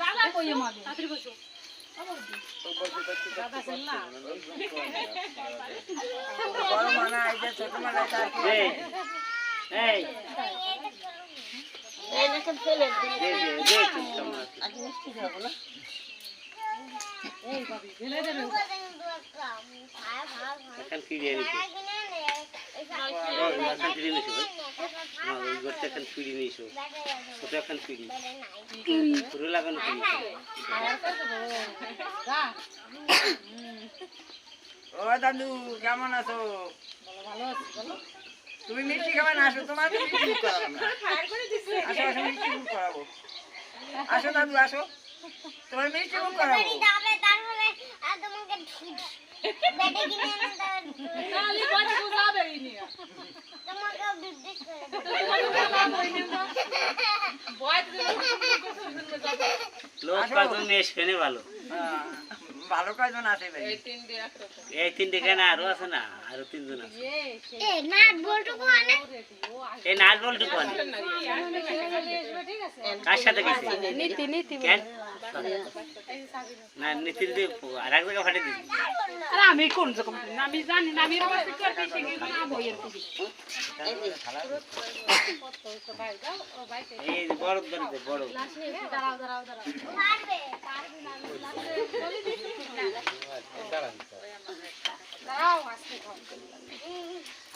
দাদা কই আমাকে তাড়াতাড়ি বসো দাদা লাগানো ও দাদু কেমন আছো? ভালো আছি বলো। তুমি মিষ্টি খাবে না আসো তোমার মিষ্টি করাবো না। আসো আসো মিষ্টি মুখ করাবো। আসো দাদু আসো। তোমার মিষ্টি মুখ করাবো। কত বুঝাবে ইনি বয়স মেশ কেনে ভালো। হ্যাঁ, ভালো কয়জন আছে ভাই এই তিনটে কেন আরও আছে না? আরও তিনজন আছে। এই নাট বলটু কোন কার সাথে গেছে নীতি নীতি না নীতির দিয়ে আর এক জায়গায় ফাটে দিবি। আরে আমি কোন রকম আমি জানি না আমি এরকম করতে শিখি না বইয়ের থেকে এই যে বড় বড়। দাঁড়াও দাঁড়াও দাঁড়াও। দাঁড়াও আজকে খাও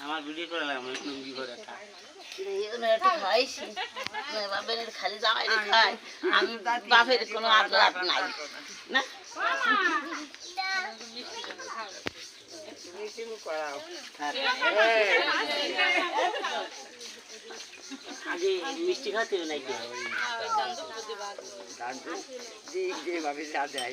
আমার ভিডিও করে লাগলাম আমি লুঙ্গি করে খা খালি জামাই খায় আমি বাপের কোনো আদলাত নাই না আগে মিষ্টি খাতে নাকি জি ভাবি সাথে আই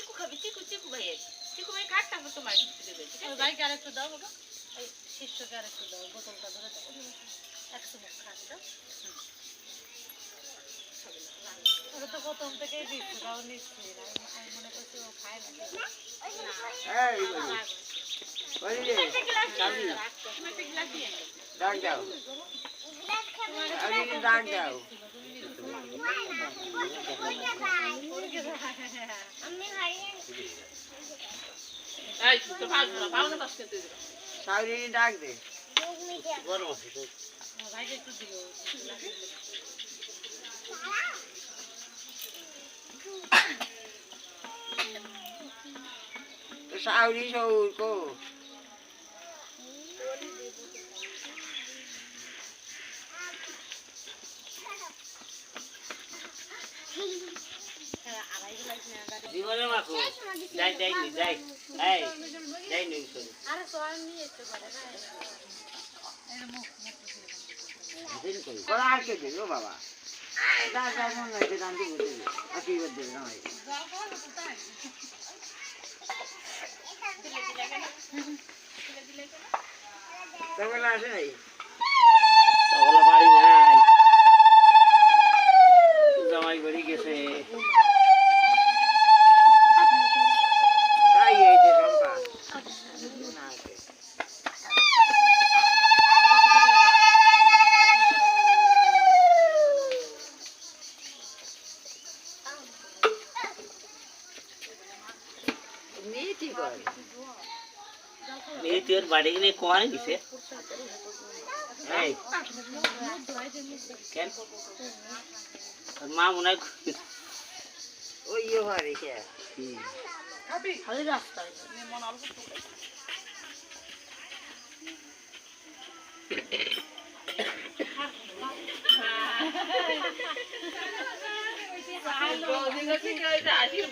বাড়ি এসে এসে কোন তুমি আগে বসো ভাইকে আরেকটু দাও বাবা। এই শিষ্যকে আরেকটু দাও বোতলটা ধরে দাও। একশো মুখ খাস দাও। ওরা তো প্রথম থেকেই দিচ্ছে তাও নিচ্ছি না। আমি- আমি মনে করছি ও খায় না। রে চাবি ডাক দে। সাউরি সৌর কো। জীবনে মাখো। যাই যাই নি যাই এই যাই নি শুধু আরে সোয়াল নিয়ে এসে পারে না ওরা আর কে দেবে ও বাবা ডাক দাও মন দান দিব না তখন আসে নাই তখন বাড়ি নাই জামাই বাড়ি গেছে তাই এই যে চম্পা না আছে করে এই তোর বাড়ি গিয়ে কোয়ারে দিছে এই কেন তোর মা মনে হয় ওই ইয়ে হয় রেখে হুম। খালি রাস্তায়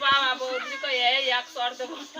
বাবা বৌদি কই এই এক সর দেবো তো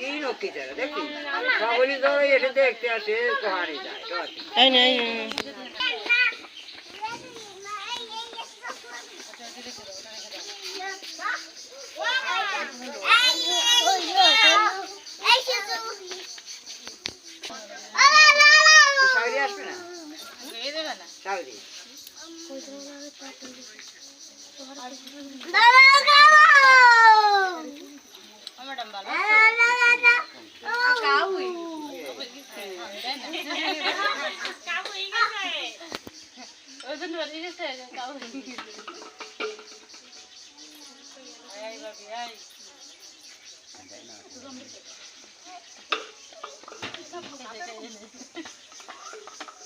কি নক্কি চারা দেখি? সবলি তো এসে দেখতে আসে কোহানি যায় সাগরি আসবে না? ম্যাডাম ভালো ওই জন্য বাড়ি গেছে কাউ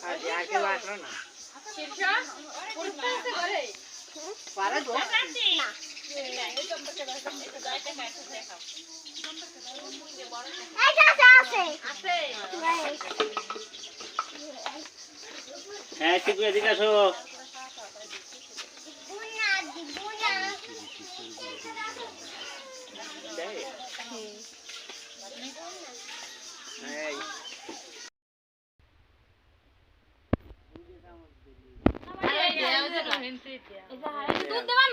আর আর কেউ আসলো না পারে তো হ্যাঁ ঠিক এদিকে আসো। দুধ জামাই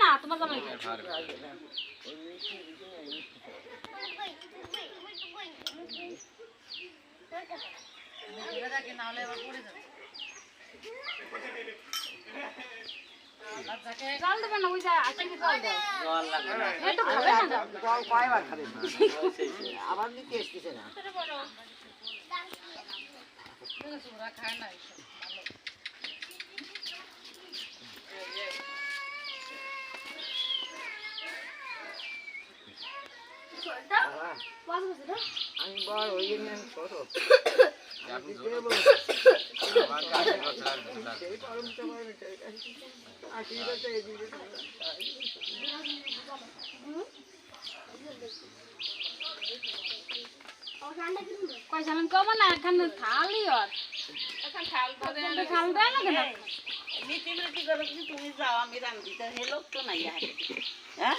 জল দেবে না ওই যা আছে কি জল দাও জল লাগবে না। এই খাবে না জল। জল কয়বার খাবে? আবার দিতে এসতেছে না। বাবা, আমি বড় ওই জন্য আমি ছোট। আমি দেবো। সেই গরমটা আমার মিটার কাছে। আশি বছর এদিকে কই জানেন? কমা না এখানে থালি আর থাল দেয় না। কেন? নীতি নীতি করে তুমি যাও আমি রান্ধি তো হে লোক তো নাই হ্যাঁ?